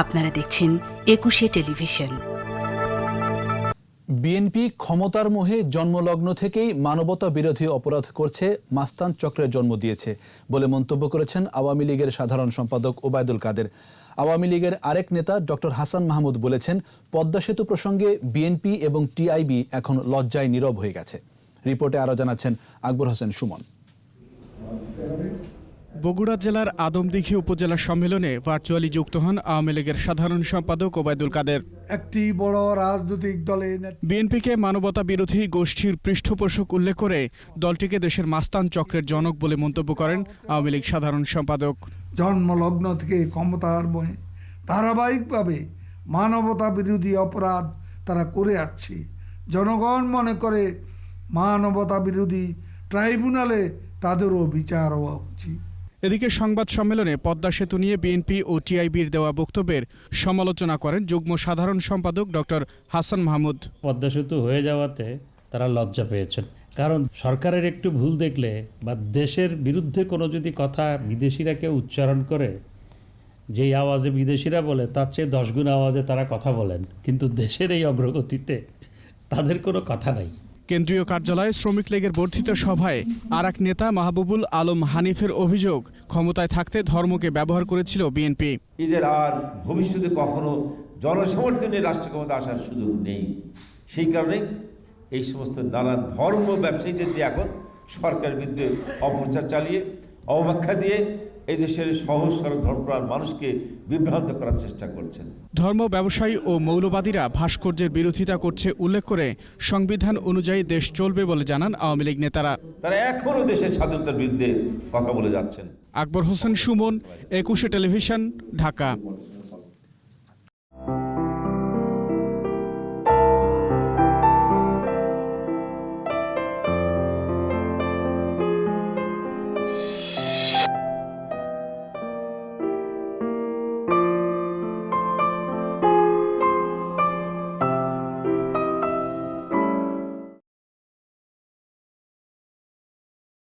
আপনারা দেখছেন একুশে টেলিভিশন। বিএনপি ক্ষমতার মোহে জন্মলগ্ন থেকেই মানবতা বিরোধী অপরাধ করছে মাস্তান চক্রের জন্ম দিয়েছে বলে মন্তব্য করেছেন আওয়ামী লীগের সাধারণ সম্পাদক ওবায়দুল কাদের। আওয়ামী লীগের আরেক নেতা ডক্টর হাসান মাহমুদ বলেছেন, পদ্মা সেতু প্রসঙ্গে বিএনপি এবং টিআইবি এখন লজ্জায় নীরব হয়ে গেছে। রিপোর্টে আরও জানাচ্ছেন আকবর হোসেন সুমন। বগুড়া জেলার আদমদিঘি উপজেলা সম্মেলনে ভার্চুয়ালি যুক্ত হন আওয়ামী লীগের সাধারণ সম্পাদক ওবায়দুল কাদের। একটি বড় রাজনৈতিক দলের নেতা বিএনপিকে মানবতা বিরোধী গোষ্ঠীর পৃষ্ঠপোষক উল্লেখ করে দলটিকে দেশের মাস্তান চক্রের জনক বলে মন্তব্য করেন আওয়ামী লীগ সাধারণ সম্পাদক। জন্মলগ্ন থেকে ক্ষমতার বয়ে ধারাবাহিকভাবে মানবতা বিরোধী অপরাধ তারা করে আসছে। জনগণ মনে করে মানবতা বিরোধী ট্রাইব্যুনালে তাদেরও বিচার হওয়া উচিত। এদিকে সংবাদ সম্মেলনে পদ্মা সেতু নিয়ে বিএনপি ও টিআইবির দেওয়া বক্তব্যের সমালোচনা করেন যুগ্ম সাধারণ সম্পাদক ডক্টর হাসান মাহমুদ। পদ্মা সেতু হয়ে যাওয়াতে তারা লজ্জা পেয়েছেন। কারণ সরকারের একটু ভুল দেখলে বা দেশের বিরুদ্ধে কোনো যদি কথা বিদেশিরা কেউ উচ্চারণ করে যেই আওয়াজে বিদেশিরা বলে তার চেয়ে দশগুণ আওয়াজে তারা কথা বলেন। কিন্তু দেশের এই অগ্রগতিতে তাদের কোনো কথা নাই। কেন্দ্রীয় কার্যালয়ে শ্রমিক লীগের বর্ধিত সভায় আর এক নেতা মাহবুবুল আলম হানিফের অভিযোগ ক্ষমতায় থাকতে ধর্মকে ব্যবহার করেছিল বিএনপি। এদের আর ভবিষ্যতে কখনো জনসমর্থনে রাষ্ট্র ক্ষমতা আসার সুযোগ নেই। সেই কারণে এই সমস্ত নানান ধর্ম ব্যবসায়ীদের দিয়ে এখন সরকার বিরুদ্ধে অপপ্রচার চালিয়ে অবব্যাখ্যা দিয়ে এই দেশের সহজ সরল ধর্মপ্রাণ মানুষকে বিভ্রান্ত করার চেষ্টা করছেন। ধর্ম ব্যবসায়ী ও মৌলবাদীরা ভাস্কর্যের বিরোধিতা করছে উল্লেখ করে সংবিধান অনুযায়ী দেশ চলবে বলে জানান আওয়ামী লীগ নেতারা। তারা এখনও দেশের স্বাধীনতার বিরুদ্ধে কথা বলে যাচ্ছেন। আকবর হোসেন সুমন একুশে টেলিভিশন ঢাকা।